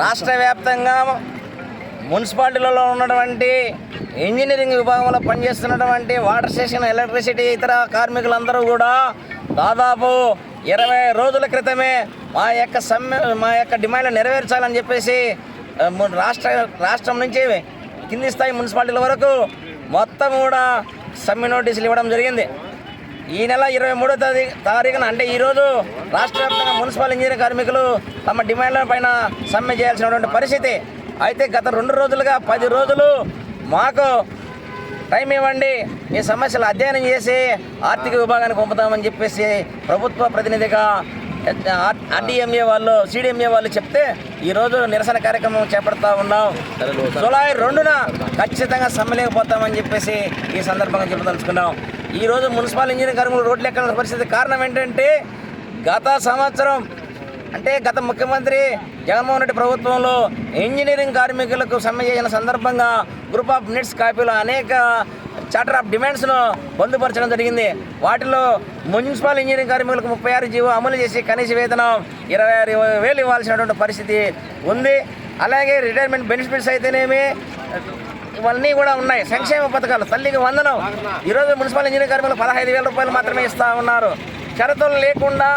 రాష్ట్ర వ్యాప్తంగా మున్సిపాలిటీలలో ఉన్నటువంటి ఇంజనీరింగ్ విభాగంలో పనిచేస్తున్నటువంటి వాటర్ స్టేషన్ ఎలక్ట్రిసిటీ ఇతర కార్మికులందరూ కూడా దాదాపు ఇరవై రోజుల క్రితమే మా యొక్క సమ్మె మా యొక్క డిమాండ్లు నెరవేర్చాలని చెప్పేసి రాష్ట్ర రాష్ట్రం నుంచి కింది స్థాయి మున్సిపాలిటీల వరకు మొత్తం కూడా సమ్మె నోటీసులు ఇవ్వడం జరిగింది. ఈ నెల ఇరవై మూడో తారీ తారీఖున అంటే ఈరోజు రాష్ట్ర వ్యాప్తంగా మున్సిపల్ ఇంజనీరింగ్ కార్మికులు తమ డిమాండ్ల పైన సమ్మె చేయాల్సినటువంటి పరిస్థితి. అయితే గత రెండు రోజులుగా పది రోజులు మాకు టైం ఇవ్వండి ఈ సమస్యలు అధ్యయనం చేసి ఆర్థిక విభాగానికి పంపుతామని చెప్పేసి ప్రభుత్వ ప్రతినిధిగా ఆర్డీఎంఏ వాళ్ళు సిడిఎంఏ వాళ్ళు చెప్తే ఈరోజు నిరసన కార్యక్రమం చేపడతా ఉన్నాం. జూలై రెండున ఖచ్చితంగా సమ్మెలేకపోతామని చెప్పేసి ఈ సందర్భంగా చెప్పదలుచుకున్నాం ఈరోజు మున్సిపల్ ఇంజనీరింగ్ కార్మికులు రోడ్లు ఎక్కడ పరిస్థితి కారణం ఏంటంటే గత సంవత్సరం అంటే గత ముఖ్యమంత్రి జగన్మోహన్ రెడ్డి ప్రభుత్వంలో ఇంజనీరింగ్ కార్మికులకు సమ్మె చేసిన సందర్భంగా గ్రూప్ ఆఫ్ నిట్స్ కాపీలో అనేక చార్టర్ ఆఫ్ డిమాండ్స్ను పొందుపరచడం జరిగింది. వాటిలో మున్సిపల్ ఇంజనీరింగ్ కార్మికులకు ముప్పై ఆరు జీవో అమలు చేసి కనీస వేతనం ఇరవై ఆరు వేలు ఇవ్వాల్సినటువంటి పరిస్థితి ఉంది. అలాగే రిటైర్మెంట్ బెనిఫిట్స్ అయితేనేమి ఇవన్నీ కూడా ఉన్నాయి. సంక్షేమ పథకాలు. తల్లికి వందనం. ఈరోజు మున్సిపల్ ఇంజనీర్ కార్మికులు పదహైదు వేల రూపాయలు మాత్రమే ఇస్తూ ఉన్నారు. షరతులు లేకుండా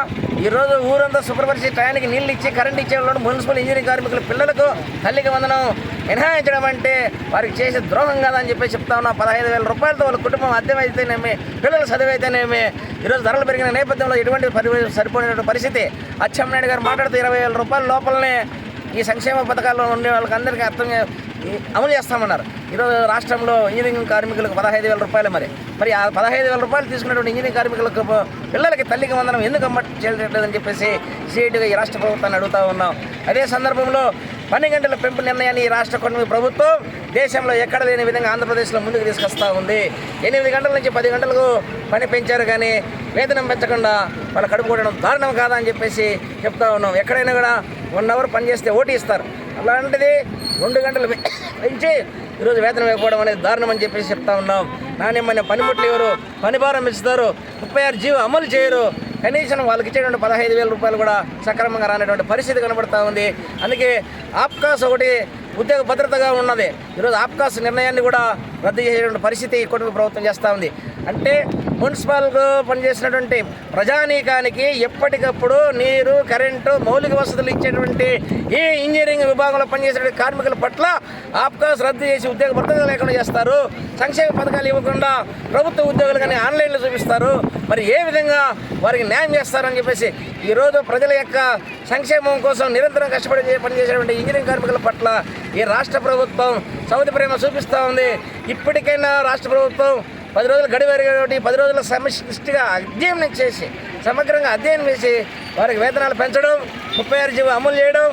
ఈరోజు ఊరంతా శుభ్రపరిచి టయానికి నీళ్ళు ఇచ్చి కరెంట్ ఇచ్చే వాళ్ళు మున్సిపల్ ఇంజనీరింగ్ కార్మికుల పిల్లలకు తల్లికి వందనం మినహాయించడం అంటే వారికి చేసే ద్రోహం కాదని చెప్పి చెప్తా ఉన్నా. పదహైదు వేల రూపాయలతో వాళ్ళ కుటుంబం అద్దెం అయితేనేమి పిల్లలు చదివైతేనేమి ఈరోజు ధరలు పెరిగిన నేపథ్యంలో ఎటువంటి పరి సరిపోయినటువంటి పరిస్థితి. అచ్చెన్నాయుడు గారు మాట్లాడుతూ ఇరవై వేల రూపాయల లోపలనే ఈ సంక్షేమ పథకాల్లో ఉండే వాళ్ళకి అందరికీ అర్థం అమలు చేస్తామన్నారు. ఈరోజు రాష్ట్రంలో ఇంజనీరింగ్ కార్మికులకు పదహైదు వేల రూపాయలు మరి. మరి ఆ పదహైదు వేల రూపాయలు తీసుకున్నటువంటి ఇంజనీరింగ్ కార్మికులకు పిల్లలకి తల్లికి వందనం ఎందుకు అమ్మ చేయలేదని చెప్పేసి సీఈటీగా ఈ రాష్ట్ర ప్రభుత్వాన్ని అడుగుతా ఉన్నాం. అదే సందర్భంలో పని గంటల పెంపు నిర్ణయాన్ని ఈ రాష్ట్ర కూటమి ప్రభుత్వం దేశంలో ఎక్కడ లేని విధంగా ఆంధ్రప్రదేశ్లో ముందుకు తీసుకొస్తా ఉంది. ఎనిమిది గంటల నుంచి పది గంటలకు పని పెంచారు కానీ వేతనం పెంచకుండా వాళ్ళ కడుపు కొట్టడం దారుణం కాదా అని చెప్పేసి చెప్తా ఉన్నాం. ఎక్కడైనా కూడా వన్ అవర్ పని చేస్తే ఓటీ ఇస్తారు. అలాంటిది రెండు గంటలు పెంచి ఈరోజు వేతనం ఇవ్వకపోవడం అనేది దారుణం అని చెప్పేసి చెప్తా ఉన్నాం. నాణ్యమైన పనిముట్లు ఎవరు పని భారం ఇస్తారు ముప్పై ఆరు జీవో అమలు చేయరు. కనీసం వాళ్ళకి ఇచ్చేటువంటి పదహైదు వేల రూపాయలు కూడా సక్రమంగా రానటువంటి పరిస్థితి కనబడుతూ ఉంది. అందుకే ఆప్కాస్ ఒకటి ఉద్యోగ భద్రతగా ఉన్నది. ఈరోజు ఆప్కాస్ నిర్ణయాన్ని కూడా రద్దు చేసేటువంటి పరిస్థితి కుటుంబ ప్రభుత్వం చేస్తూ ఉంది. అంటే మున్సిపల్గా పనిచేసినటువంటి ప్రజానీకానికి ఎప్పటికప్పుడు నీరు కరెంటు మౌలిక వసతులు ఇచ్చేటువంటి ఈ ఇంజనీరింగ్ విభాగంలో పనిచేసే కార్మికుల పట్ల ఆప్కాస్ రద్దు చేసి ఉద్యోగ భద్రత లేకుండా చేస్తారు. సంక్షేమ పథకాలు ఇవ్వకుండా ప్రభుత్వ ఉద్యోగులు కానీ ఆన్లైన్లో చూపిస్తారు. మరి ఏ విధంగా వారికి న్యాయం చేస్తారని చెప్పేసి ఈరోజు ప్రజల యొక్క సంక్షేమం కోసం నిరంతరం కష్టపడి పనిచేసేటువంటి ఇంజనీరింగ్ కార్మికుల పట్ల ఈ రాష్ట్ర ప్రభుత్వం సౌది ప్రేమ చూపిస్తూ ఉంది. ఇప్పటికైనా రాష్ట్ర ప్రభుత్వం పది రోజులు గడివేరు కాబట్టి పది రోజుల సమిష్టిగా అధ్యయనం చేసి సమగ్రంగా అధ్యయనం చేసి వారికి వేతనాలు పెంచడం ముప్పై ఆరు జీవో అమలు చేయడం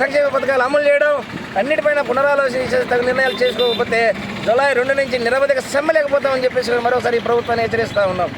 సంక్షేమ పథకాలు అమలు చేయడం అన్నిటిపైన పునరాలోచించి తగు నిర్ణయాలు చేసుకోకపోతే జులై రెండు నుంచి నిరవధిక సమ్మె లేకపోతామని చెప్పేసి మరోసారి ప్రభుత్వాన్ని హెచ్చరిస్తూ ఉన్నాం.